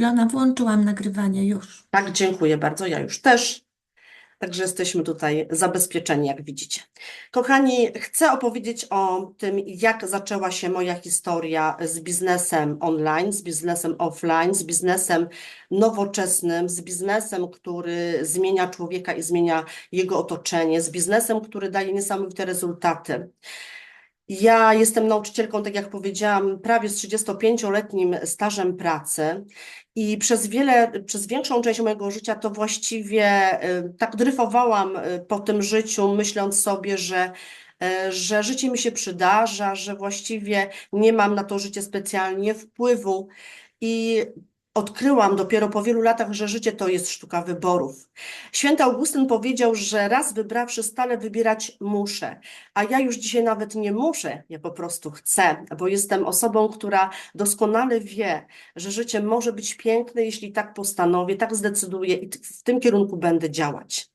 Ilona, włączyłam nagrywanie już. Tak, dziękuję bardzo. Ja już też. Także jesteśmy tutaj zabezpieczeni, jak widzicie. Kochani, chcę opowiedzieć o tym, jak zaczęła się moja historia z biznesem online, z biznesem offline, z biznesem nowoczesnym, z biznesem, który zmienia człowieka i zmienia jego otoczenie, z biznesem, który daje niesamowite rezultaty. Ja jestem nauczycielką, tak jak powiedziałam, prawie z 35-letnim stażem pracy i przez wiele, przez większą część mojego życia to właściwie y, tak dryfowałam y, po tym życiu, myśląc sobie, że, y, że życie mi się przydarza, że właściwie nie mam na to życie specjalnie wpływu. I odkryłam dopiero po wielu latach, że życie to jest sztuka wyborów. Święty Augustyn powiedział, że raz wybrawszy, stale wybierać muszę. A ja już dzisiaj nawet nie muszę, ja po prostu chcę, bo jestem osobą, która doskonale wie, że życie może być piękne, jeśli tak postanowię, tak zdecyduję i w tym kierunku będę działać.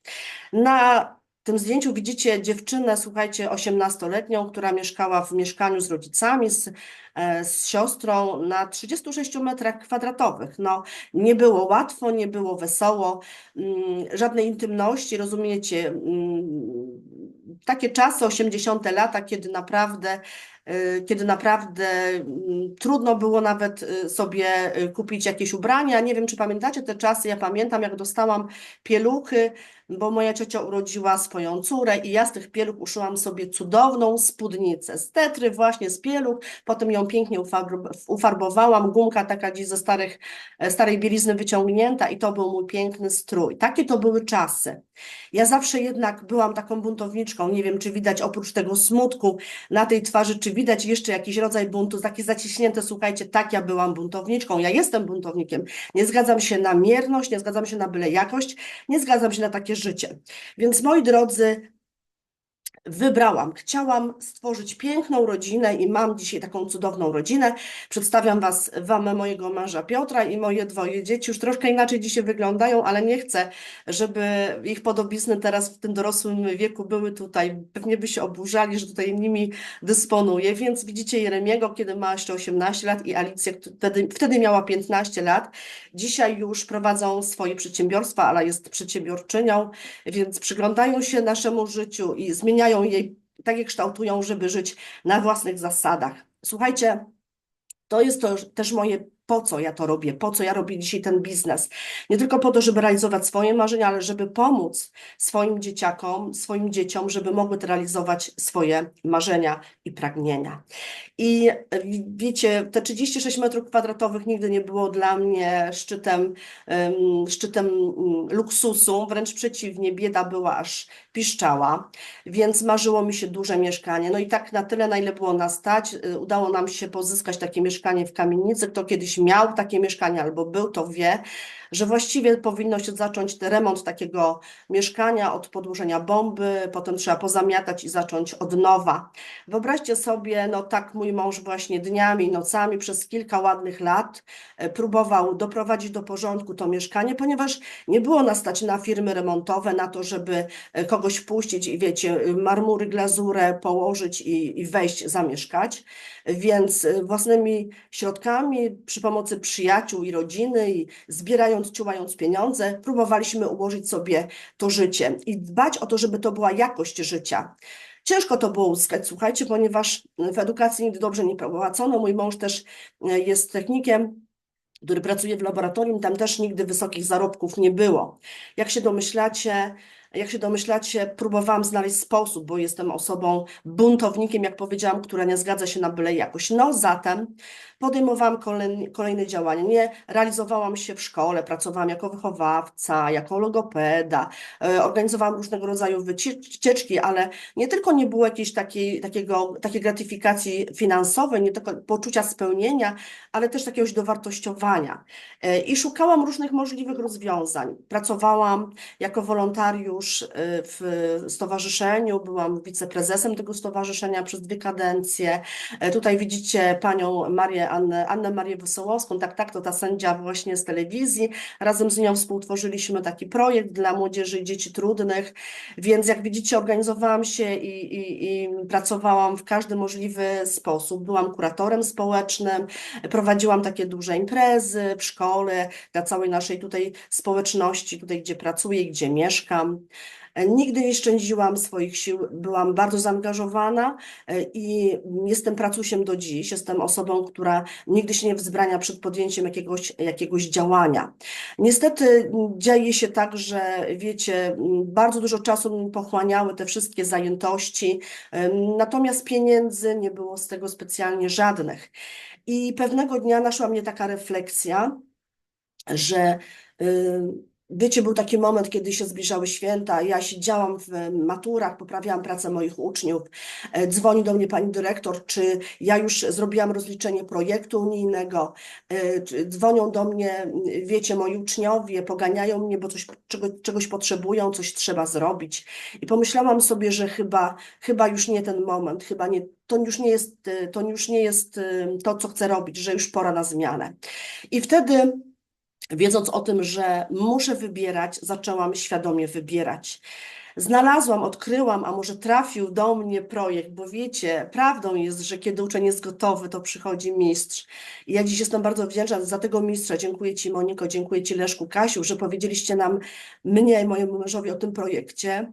Na tym zdjęciu widzicie dziewczynę, słuchajcie, 18-letnią, która mieszkała w mieszkaniu z rodzicami, z, e, z siostrą na 36 metrach kwadratowych. No, nie było łatwo, nie było wesoło, mm, żadnej intymności, rozumiecie? Mm, Takie czasy, 80 lata, kiedy naprawdę, kiedy naprawdę mm, trudno było nawet y, sobie y, kupić jakieś ubrania. Nie wiem, czy pamiętacie te czasy. Ja pamiętam, jak dostałam pieluchy, bo moja ciocia urodziła swoją córę i ja z tych pieluch uszyłam sobie cudowną spódnicę z tetry, właśnie z pieluch. Potem ją pięknie ufarb- ufarbowałam, gumka taka gdzieś ze starych, e, starej bielizny wyciągnięta i to był mój piękny strój. Takie to były czasy. Ja zawsze jednak byłam taką buntowniczką. Nie wiem, czy widać oprócz tego smutku na tej twarzy, czy widać jeszcze jakiś rodzaj buntu, takie zaciśnięte. Słuchajcie, tak ja byłam buntowniczką. Ja jestem buntownikiem. Nie zgadzam się na mierność, nie zgadzam się na byle jakość, nie zgadzam się na takie życie. Więc moi drodzy, wybrałam, chciałam stworzyć piękną rodzinę i mam dzisiaj taką cudowną rodzinę. Przedstawiam was, wam mojego męża Piotra i moje dwoje dzieci. Już troszkę inaczej dzisiaj wyglądają, ale nie chcę, żeby ich podobizny teraz w tym dorosłym wieku były tutaj. Pewnie by się oburzali, że tutaj nimi dysponuję. Więc widzicie Jeremiego, kiedy ma jeszcze 18 lat i Alicję, wtedy, wtedy miała 15 lat. Dzisiaj już prowadzą swoje przedsiębiorstwa, ale jest przedsiębiorczynią, więc przyglądają się naszemu życiu i zmieniają je, tak je kształtują, żeby żyć na własnych zasadach. Słuchajcie, to jest to też moje, po co ja to robię, po co ja robię dzisiaj ten biznes. Nie tylko po to, żeby realizować swoje marzenia, ale żeby pomóc swoim dzieciakom, swoim dzieciom, żeby mogły realizować swoje marzenia i pragnienia. I e, wiecie, te 36 metrów kwadratowych nigdy nie było dla mnie szczytem, em, szczytem mm, luksusu, wręcz przeciwnie, bieda była aż piszczała, więc marzyło mi się duże mieszkanie. No i tak na tyle, na ile było nas stać, y, udało nam się pozyskać takie mieszkanie w kamienicy. Kto kiedyś miał takie mieszkanie albo był, to wie, że właściwie powinno się zacząć remont takiego mieszkania od podłożenia bomby, potem trzeba pozamiatać i zacząć od nowa. Wyobraźcie sobie, no tak mój mąż właśnie dniami nocami przez kilka ładnych lat e, próbował doprowadzić do porządku to mieszkanie, ponieważ nie było nas stać na firmy remontowe, na to, żeby e, kogoś wpuścić i wiecie, marmury, glazurę położyć i, i wejść, zamieszkać. Więc e, własnymi środkami, przy pomocy przyjaciół i rodziny, i ciułając pieniądze, próbowaliśmy ułożyć sobie to życie i dbać o to, żeby to była jakość życia. Ciężko to było uzyskać, słuchajcie, ponieważ w edukacji nigdy dobrze nie prowadzono. Mój mąż też e, jest technikiem, który pracuje w laboratorium, tam też nigdy wysokich zarobków nie było. Jak się domyślacie, jak się domyślacie, próbowałam znaleźć sposób, bo jestem osobą buntownikiem, jak powiedziałam, która nie zgadza się na byle jakość. No zatem podejmowałam kolejne, kolejne działania. Nie realizowałam się w szkole, pracowałam jako wychowawca, jako logopeda, e, organizowałam różnego rodzaju wycieczki, ale nie tylko nie było jakiejś takiej, takiego, takiej gratyfikacji finansowej, nie tylko poczucia spełnienia, ale też jakiegoś dowartościowania. E, I szukałam różnych możliwych rozwiązań. Pracowałam jako wolontariusz już y, w stowarzyszeniu, byłam wiceprezesem tego stowarzyszenia przez dwie kadencje. E, Tutaj widzicie panią Marię, Annę, Annę Marię Wesołowską, tak, tak, to ta sędzia właśnie z telewizji. Razem z nią współtworzyliśmy taki projekt dla młodzieży i dzieci trudnych, więc jak widzicie organizowałam się i, i, i pracowałam w każdy możliwy sposób. Byłam kuratorem społecznym, prowadziłam takie duże imprezy w szkole, dla całej naszej tutaj społeczności, tutaj gdzie pracuję, gdzie mieszkam. E, Nigdy nie szczędziłam swoich sił, byłam bardzo zaangażowana e, i jestem pracusiem do dziś. Jestem osobą, która nigdy się nie wzbrania przed podjęciem jakiegoś, jakiegoś działania. Niestety dzieje się tak, że wiecie, bardzo dużo czasu mi pochłaniały te wszystkie zajętości, em, natomiast pieniędzy nie było z tego specjalnie żadnych. I pewnego dnia naszła mnie taka refleksja, że y, wiecie, był taki moment, kiedy się zbliżały święta, ja siedziałam w maturach, poprawiałam pracę moich uczniów, e, dzwoni do mnie pani dyrektor, czy ja już zrobiłam rozliczenie projektu unijnego, e, dzwonią do mnie, wiecie, moi uczniowie, poganiają mnie, bo coś, czego, czegoś potrzebują, coś trzeba zrobić. I pomyślałam sobie, że chyba, chyba już nie ten moment, chyba nie, to już nie jest, e, to już nie jest to, co chcę robić, że już pora na zmianę. I wtedy Wiedząc o tym, że muszę wybierać, zaczęłam świadomie wybierać. Znalazłam, odkryłam, a może trafił do mnie projekt, bo wiecie, prawdą jest, że kiedy uczeń jest gotowy, to przychodzi mistrz. I ja dziś jestem bardzo wdzięczna za tego mistrza. Dziękuję Ci, Moniko, dziękuję Ci, Leszku, Kasiu, że powiedzieliście nam, mnie i mojemu mężowi o tym projekcie.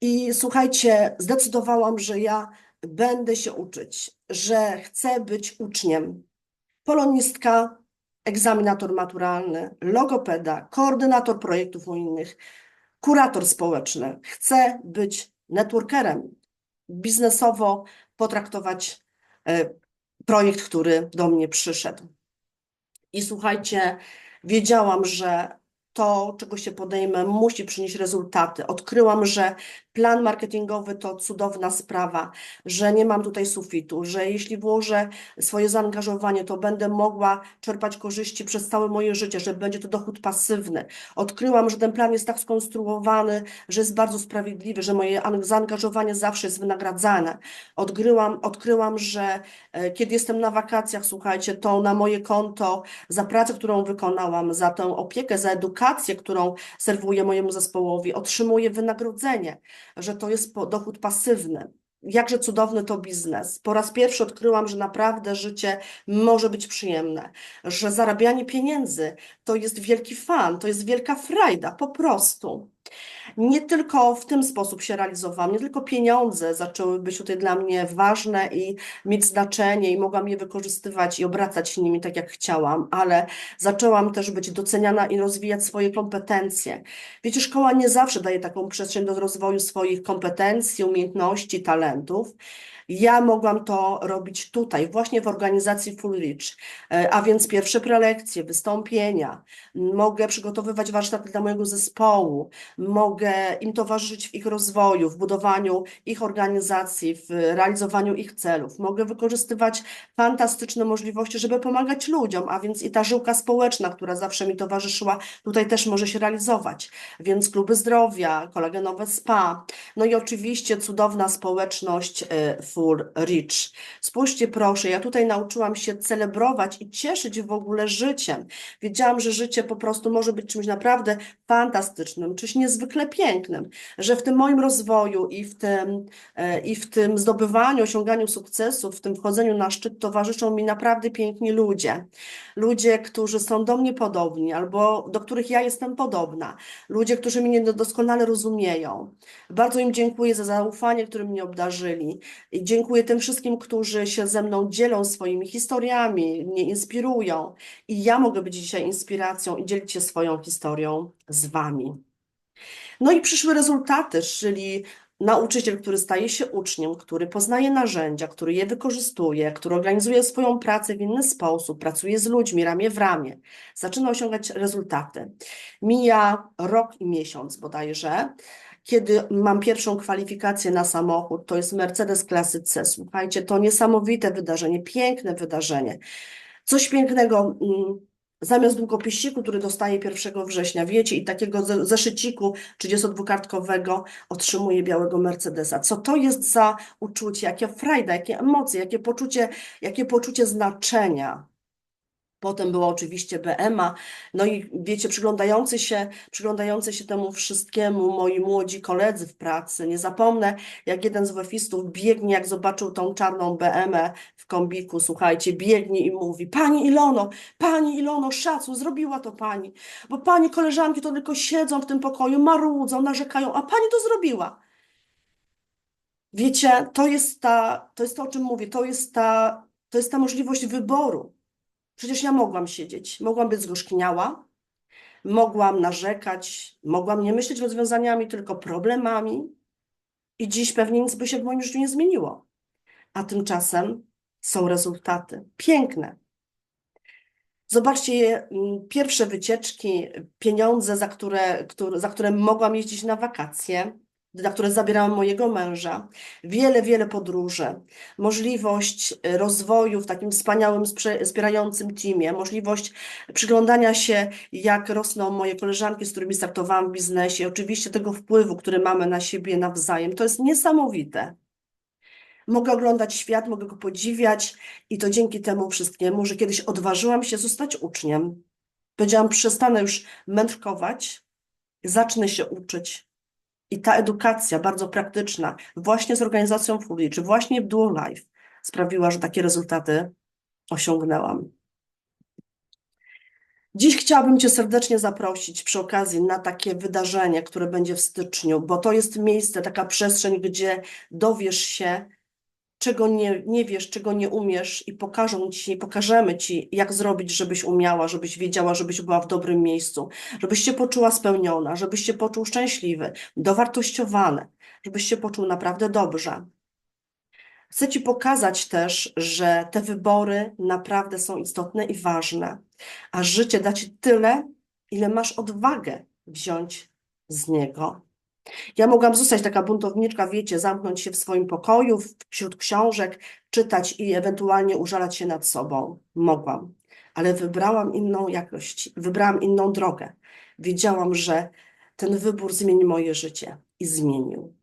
I słuchajcie, zdecydowałam, że ja będę się uczyć, że chcę być uczniem. Polonistka, egzaminator maturalny, logopeda, koordynator projektów unijnych, kurator społeczny. Chcę być networkerem, biznesowo potraktować e, projekt, który do mnie przyszedł. I słuchajcie, wiedziałam, że to, czego się podejmę, musi przynieść rezultaty. Odkryłam, że plan marketingowy to cudowna sprawa, że nie mam tutaj sufitu, że jeśli włożę swoje zaangażowanie, to będę mogła czerpać korzyści przez całe moje życie, że będzie to dochód pasywny. Odkryłam, że ten plan jest tak skonstruowany, że jest bardzo sprawiedliwy, że moje an- zaangażowanie zawsze jest wynagradzane. Odkryłam, odkryłam, że e, kiedy jestem na wakacjach, słuchajcie, to na moje konto za pracę, którą wykonałam, za tę opiekę, za edukację, którą serwuję mojemu zespołowi, otrzymuję wynagrodzenie, że to jest dochód pasywny. Jakże cudowny to biznes. Po raz pierwszy odkryłam, że naprawdę życie może być przyjemne, że zarabianie pieniędzy to jest wielki fan, to jest wielka frajda, po prostu. Nie tylko w tym sposób się realizowałam, nie tylko pieniądze zaczęły być tutaj dla mnie ważne i mieć znaczenie i mogłam je wykorzystywać i obracać nimi tak jak chciałam, ale zaczęłam też być doceniana i rozwijać swoje kompetencje. Wiecie, szkoła nie zawsze daje taką przestrzeń do rozwoju swoich kompetencji, umiejętności, talentów. Ja mogłam to robić tutaj, właśnie w organizacji Full Reach, E, a więc pierwsze prelekcje, wystąpienia, mogę przygotowywać warsztaty dla mojego zespołu, mogę im towarzyszyć w ich rozwoju, w budowaniu ich organizacji, w realizowaniu ich celów. Mogę wykorzystywać fantastyczne możliwości, żeby pomagać ludziom, a więc i ta żyłka społeczna, która zawsze mi towarzyszyła, tutaj też może się realizować. Więc kluby zdrowia, kolagenowe spa, no i oczywiście cudowna społeczność e, Full Reach. Spójrzcie proszę, ja tutaj nauczyłam się celebrować i cieszyć w ogóle życiem. Wiedziałam, że życie po prostu może być czymś naprawdę fantastycznym, czymś niezwykle pięknym, że w tym moim rozwoju i w tym, e, i w tym zdobywaniu, osiąganiu sukcesów, w tym wchodzeniu na szczyt towarzyszą mi naprawdę piękni ludzie. Ludzie, którzy są do mnie podobni albo do których ja jestem podobna. Ludzie, którzy mnie doskonale rozumieją. Bardzo im dziękuję za zaufanie, którym mnie obdarzyli. I dziękuję tym wszystkim, którzy się ze mną dzielą swoimi historiami, mnie inspirują. I ja mogę być dzisiaj inspiracją i dzielić się swoją historią z Wami. No i przyszły rezultaty, czyli nauczyciel, który staje się uczniem, który poznaje narzędzia, który je wykorzystuje, który organizuje swoją pracę w inny sposób, pracuje z ludźmi ramię w ramię, zaczyna osiągać rezultaty. Mija rok i miesiąc bodajże, kiedy mam pierwszą kwalifikację na samochód, to jest Mercedes klasy C. Słuchajcie, to niesamowite wydarzenie, piękne wydarzenie. Coś pięknego. mm, Zamiast długopisiku, który dostaję 1 września, wiecie, i takiego ze- zeszyciku 32-kartkowego otrzymuję białego Mercedesa. Co to jest za uczucie, jakie frajda, jakie emocje, jakie poczucie, jakie poczucie znaczenia. Potem było oczywiście BMA, no i wiecie, przyglądający się, przyglądający się temu wszystkiemu moi młodzi koledzy w pracy, nie zapomnę, jak jeden z wefistów biegnie, jak zobaczył tą czarną BMę w kombiku, słuchajcie, biegnie i mówi, Pani Ilono, Pani Ilono, szacun, zrobiła to Pani, bo Pani koleżanki to tylko siedzą w tym pokoju, marudzą, narzekają, a Pani to zrobiła. Wiecie, to jest ta, to jest to, o czym mówię, to jest ta, to jest ta możliwość wyboru. Przecież ja mogłam siedzieć, mogłam być zgorzkniała, mogłam narzekać, mogłam nie myśleć rozwiązaniami, tylko problemami. I dziś pewnie nic by się w moim życiu nie zmieniło. A tymczasem są rezultaty. Piękne. Zobaczcie, mm, pierwsze wycieczki, pieniądze, za które, które, za które mogłam jeździć na wakacje, na które zabierałam mojego męża, wiele, wiele podróży, możliwość e, rozwoju w takim wspaniałym, wspierającym teamie, możliwość przyglądania się, jak rosną moje koleżanki, z którymi startowałam w biznesie, oczywiście tego wpływu, który mamy na siebie nawzajem. To jest niesamowite. Mogę oglądać świat, mogę go podziwiać i to dzięki temu wszystkiemu, że kiedyś odważyłam się zostać uczniem. Powiedziałam, przestanę już mędrkować, zacznę się uczyć. I ta edukacja bardzo praktyczna, właśnie z organizacją Fully, czy właśnie w Life, sprawiła, że takie rezultaty osiągnęłam. Dziś chciałabym Cię serdecznie zaprosić przy okazji na takie wydarzenie, które będzie w styczniu, bo to jest miejsce, taka przestrzeń, gdzie dowiesz się, czego nie, nie wiesz, czego nie umiesz i pokażą ci, pokażemy ci, jak zrobić, żebyś umiała, żebyś wiedziała, żebyś była w dobrym miejscu, żebyś się poczuła spełniona, żebyś się poczuł szczęśliwy, dowartościowany, żebyś się poczuł naprawdę dobrze. Chcę Ci pokazać też, że te wybory naprawdę są istotne i ważne, a życie da Ci tyle, ile masz odwagę wziąć z niego. Ja mogłam zostać taka buntowniczka, wiecie, zamknąć się w swoim pokoju, wśród książek, czytać i ewentualnie użalać się nad sobą. Mogłam, ale wybrałam inną jakość, wybrałam inną drogę. Wiedziałam, że ten wybór zmieni moje życie i zmienił.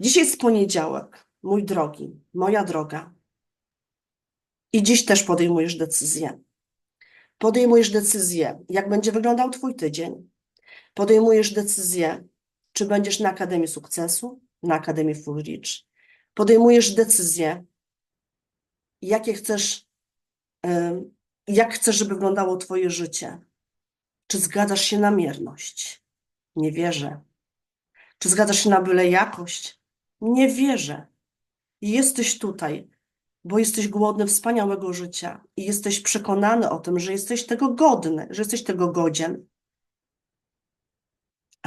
Dzisiaj jest poniedziałek, mój drogi, moja droga. I dziś też podejmujesz decyzję. Podejmujesz decyzję, jak będzie wyglądał Twój tydzień. Podejmujesz decyzję, czy będziesz na Akademii Sukcesu, na Akademii Full Reach. Podejmujesz decyzję, jakie chcesz, jak chcesz, żeby wyglądało Twoje życie. Czy zgadzasz się na mierność? Nie wierzę. Czy zgadzasz się na byle jakość? Nie wierzę. Jesteś tutaj, bo jesteś głodny wspaniałego życia i jesteś przekonany o tym, że jesteś tego godny, że jesteś tego godzien.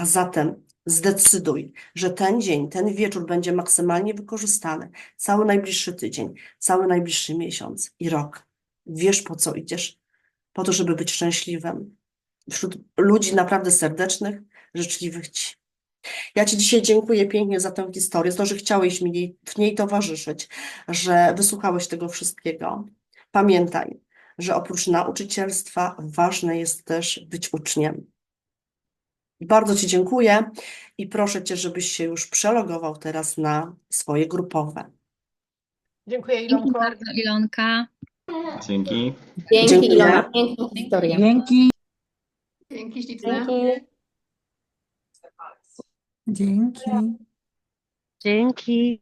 A zatem zdecyduj, że ten dzień, ten wieczór będzie maksymalnie wykorzystany, cały najbliższy tydzień, cały najbliższy miesiąc i rok. Wiesz, po co idziesz? Po to, żeby być szczęśliwym. Wśród ludzi naprawdę serdecznych, życzliwych Ci. Ja Ci dzisiaj dziękuję pięknie za tę historię, za to, że chciałeś mi w niej towarzyszyć, że wysłuchałeś tego wszystkiego. Pamiętaj, że oprócz nauczycielstwa ważne jest też być uczniem. Bardzo Ci dziękuję i proszę Cię, żebyś się już przelogował teraz na swoje grupowe. Dziękuję Dzięki Ilonko. bardzo, Ilonka. Dzięki. Dziękuję. Dzięki Ilona, piękna historia. Dzięki. Dzięki śliczne. Dzięki. Dzięki. Dzięki.